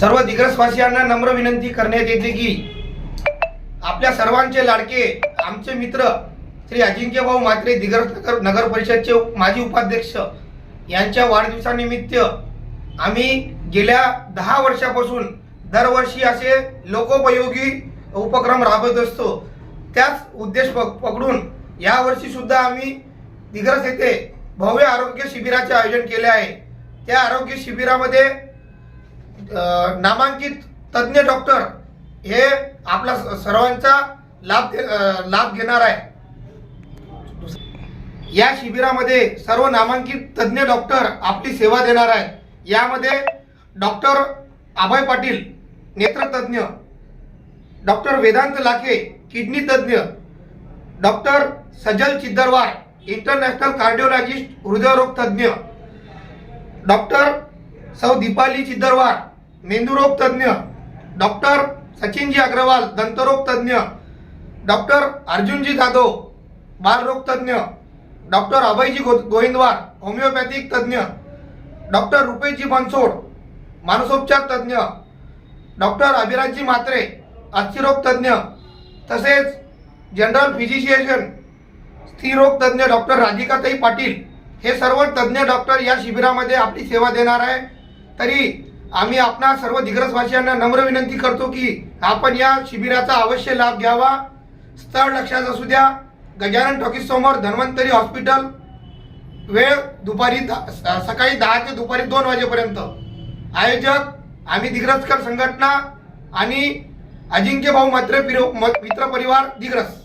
सर्व दिग्रसवासियांना नम्र विनंती करण्यात येते की आपल्या सर्वांचे लाडके आमचे मित्र श्री अजिंक्य भाऊ म्हात्रे दिग्रस नगर नगर परिषदचे माजी उपाध्यक्ष यांच्या वाढदिवसानिमित्त आम्ही गेल्या दहा वर्षापासून दरवर्षी असे लोकोपयोगी उपक्रम राबवत असतो. त्याच उद्देश पक- पकडून यावर्षी सुद्धा आम्ही दिग्रस येथे भव्य आरोग्य शिबिराचे आयोजन केले आहे. त्या आरोग्य शिबिरामध्ये नामांकित तज्ज्ञ डॉक्टर हे आपला स- सर्वांचा लाभ दे- लाभ घेणार आहे. या शिबिरामध्ये सर्व नामांकित तज्ज्ञ डॉक्टर आपली सेवा देणार आहे यामध्ये डॉक्टर अभय पाटील नेत्रतज्ञ डॉक्टर वेदांत लाखे किडनी तज्ज्ञ doctor Sajal Chiddarwar international cardiologist हृदयरोग तज्ज्ञ डॉक्टर सौ दीपाली चिद्दरवार मेंदूरोग तज्ज्ञ डॉक्टर सचिनजी अग्रवाल दंतरोग तज्ज्ञ डॉक्टर अर्जुनजी जाधव बालरोग तज्ज्ञ डॉक्टर अभयजी गो गोविंदवार होमिओपॅथिक तज्ज्ञ डॉक्टर रुपेशजी बनसोड मानसोपचार तज्ज्ञ डॉक्टर अभिराजजी म्हात्रे अस्थिरोग तज्ज्ञ तसेच जनरल फिजिशियन स्थिरोग तज्ज्ञ डॉक्टर राधिकाताई पाटील हे सर्व तज्ज्ञ डॉक्टर या शिबिरामध्ये आपली सेवा देणार आहे. तरी आम्ही आपणा सर्व दिग्रसवासियांना नम्र विनंती करतो की आपण या शिबिराचा अवश्य लाभ घ्यावा. स्थळ लक्षात असू द्या. गजानन टॉकीजसमोर धन्वंतरी हॉस्पिटल. वेळ दुपारी द- स- सकाळी दहा ते दुपारी दोन वाजेपर्यंत. आयोजक आम्ही दिग्रजकर संघटना आणि अजिंक्य भाऊ मात्र मित्र परिवार दिग्रस.